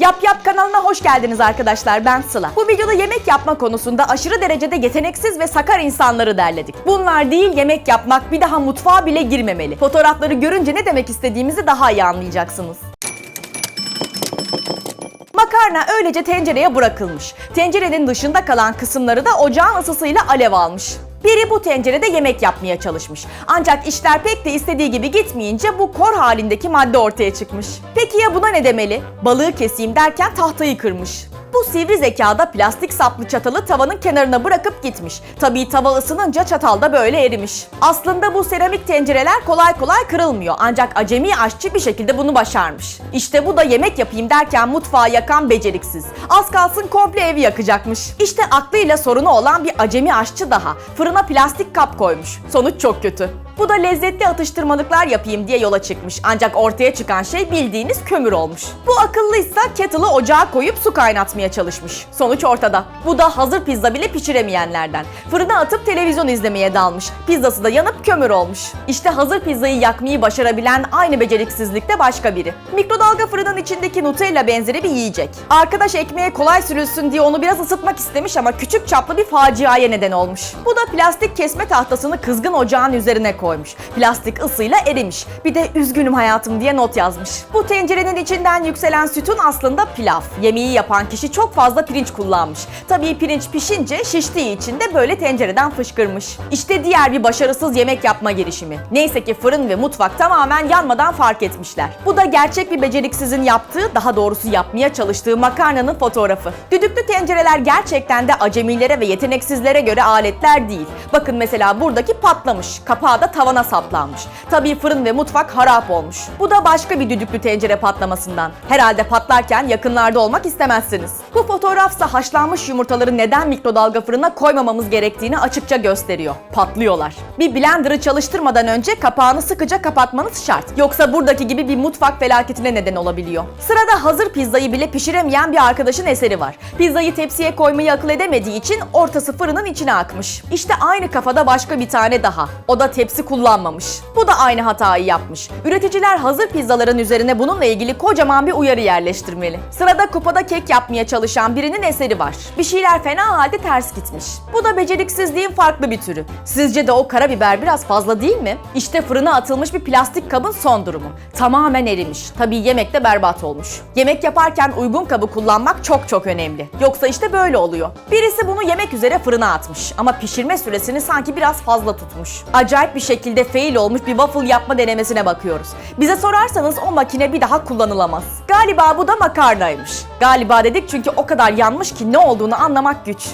Yap Yap kanalına hoş geldiniz arkadaşlar ben Sıla. Bu videoda yemek yapma konusunda aşırı derecede yeteneksiz ve sakar insanları derledik. Bunlar değil yemek yapmak bir daha mutfağa bile girmemeli. Fotoğrafları görünce ne demek istediğimizi daha iyi anlayacaksınız. Makarna öylece tencereye bırakılmış. Tencerenin dışında kalan kısımları da ocağın ısısıyla alev almış. Biri bu tencerede yemek yapmaya çalışmış. Ancak işler pek de istediği gibi gitmeyince bu kor halindeki madde ortaya çıkmış. Peki ya buna ne demeli? Balığı keseyim derken tahtayı kırmış. Bu sivri zekada plastik saplı çatalı tavanın kenarına bırakıp gitmiş. Tabii tava ısınınca çatal da böyle erimiş. Aslında bu seramik tencereler kolay kolay kırılmıyor. Ancak acemi aşçı bir şekilde bunu başarmış. İşte bu da yemek yapayım derken mutfağı yakan beceriksiz. Az kalsın komple evi yakacakmış. İşte aklıyla sorunu olan bir acemi aşçı daha. Fırına plastik kap koymuş. Sonuç çok kötü. Bu da lezzetli atıştırmalıklar yapayım diye yola çıkmış. Ancak ortaya çıkan şey bildiğiniz kömür olmuş. Bu akıllıysa kettle'ı ocağa koyup su kaynatmaya çalışmış. Sonuç ortada. Bu da hazır pizza bile pişiremeyenlerden. Fırına atıp televizyon izlemeye dalmış. Pizzası da yanıp kömür olmuş. İşte hazır pizzayı yakmayı başarabilen aynı beceriksizlikte başka biri. Mikrodalga fırının içindeki Nutella benzeri bir yiyecek. Arkadaş ekmeğe kolay sürülsün diye onu biraz ısıtmak istemiş ama küçük çaplı bir faciaya neden olmuş. Bu da plastik kesme tahtasını kızgın ocağın üzerine koymuş. Plastik ısıyla erimiş. Bir de üzgünüm hayatım diye not yazmış. Bu tencerenin içinden yükselen sütun aslında pilav. Yemeği yapan kişi çok fazla pirinç kullanmış. Tabii pirinç pişince şiştiği için de böyle tencereden fışkırmış. İşte diğer bir başarısız yemek yapma girişimi. Neyse ki fırın ve mutfak tamamen yanmadan fark etmişler. Bu da gerçek bir beceriksizin yaptığı, daha doğrusu yapmaya çalıştığı makarnanın fotoğrafı. Düdüklü tencereler gerçekten de acemilere ve yeteneksizlere göre aletler değil. Bakın mesela buradaki patlamış. Kapağı da tavana saplanmış. Tabii fırın ve mutfak harap olmuş. Bu da başka bir düdüklü tencere patlamasından. Herhalde patlarken yakınlarda olmak istemezsiniz. Bu fotoğrafsa haşlanmış yumurtaları neden mikrodalga fırına koymamamız gerektiğini açıkça gösteriyor. Patlıyorlar. Bir blenderı çalıştırmadan önce kapağını sıkıca kapatmanız şart. Yoksa buradaki gibi bir mutfak felaketine neden olabiliyor. Sırada hazır pizzayı bile pişiremeyen bir arkadaşın eseri var. Pizzayı tepsiye koymayı akıl edemediği için ortası fırının içine akmış. İşte aynı kafada başka bir tane daha. O da tepsi kullanmamış. Bu da aynı hatayı yapmış. Üreticiler hazır pizzaların üzerine bununla ilgili kocaman bir uyarı yerleştirmeli. Sırada kupada kek yapmaya çalışan birinin eseri var. Bir şeyler fena halde ters gitmiş. Bu da beceriksizliğin farklı bir türü. Sizce de o karabiber biraz fazla değil mi? İşte fırına atılmış bir plastik kabın son durumu. Tamamen erimiş. Tabii yemek de berbat olmuş. Yemek yaparken uygun kabı kullanmak çok çok önemli. Yoksa işte böyle oluyor. Birisi bunu yemek üzere fırına atmış ama pişirme süresini sanki biraz fazla tutmuş. Acayip bir şekilde fail olmuş bir waffle yapma denemesine bakıyoruz. Bize sorarsanız o makine bir daha kullanılamaz. Galiba bu da makarnaymış. Galiba dedik çünkü o kadar yanmış ki ne olduğunu anlamak güç.